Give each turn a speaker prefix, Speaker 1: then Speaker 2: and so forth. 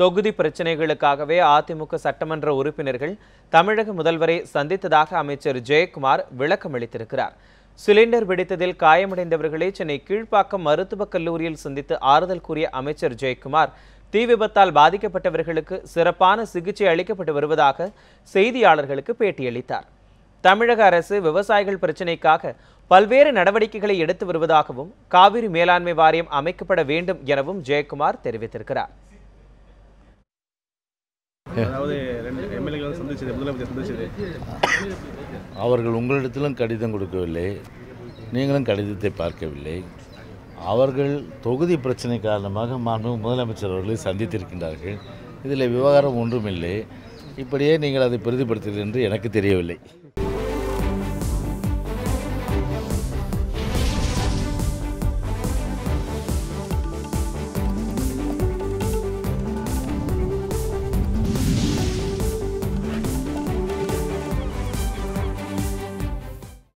Speaker 1: தொகுதி பிரச்சனைகளுக்காகவே அதிமுக சட்டமன்ற உறுப்பினர்கள் தமிழக முதல்வரை சந்தித்ததாக அமைச்சர் ஜெயக்குமார் விளக்கம் அளித்திருக்கிறார். சிலிண்டர் வெடித்ததில் காயமடைந்தவர்களை சென்னை கீழ்ப்பாக்கம் மருத்துவக் கல்லூரியில் சந்தித்து ஆறுதல் கூறிய அமைச்சர் ஜெயக்குமார் தீ விபத்தால் பாதிக்கப்பட்டவர்களுக்கு சிறப்பான சிகிச்சை அளிக்கப்பட்டு வருவதாக செய்தியாளர்களுக்கு பேட்டியளித்தார். தமிழக அரசு விவசாயிகள் பிரச்சினைக்காக பல்வேறு நடவடிக்கைகளை எடுத்து வருவதாகவும் காவிரி மேலாண்மை வாரியம் அமைக்கப்பட வேண்டும் எனவும் ஜெயக்குமார் தெரிவித்திருக்கிறார்.
Speaker 2: அதாவது ரெண்டு எம்எல்ஏக்கள் சந்திச்சது முதலமைச்சர் சந்திச்சது.
Speaker 3: அவர்கள் உங்களிடத்திலும் கடிதம் கொடுக்கவில்லை நீங்களும் கடிதத்தை பார்க்கவில்லை. அவர்கள் தொகுதி பிரச்சனை காரணமாக மாண்பு முதலமைச்சர் அவர்களை சந்தித்திருக்கின்றார்கள். இதில் விவகாரம் ஒன்றுமில்லை. இப்படியே நீங்கள் அதை பிரதிபடுத்துகிறீர்கள் என்று எனக்கு தெரியவில்லை.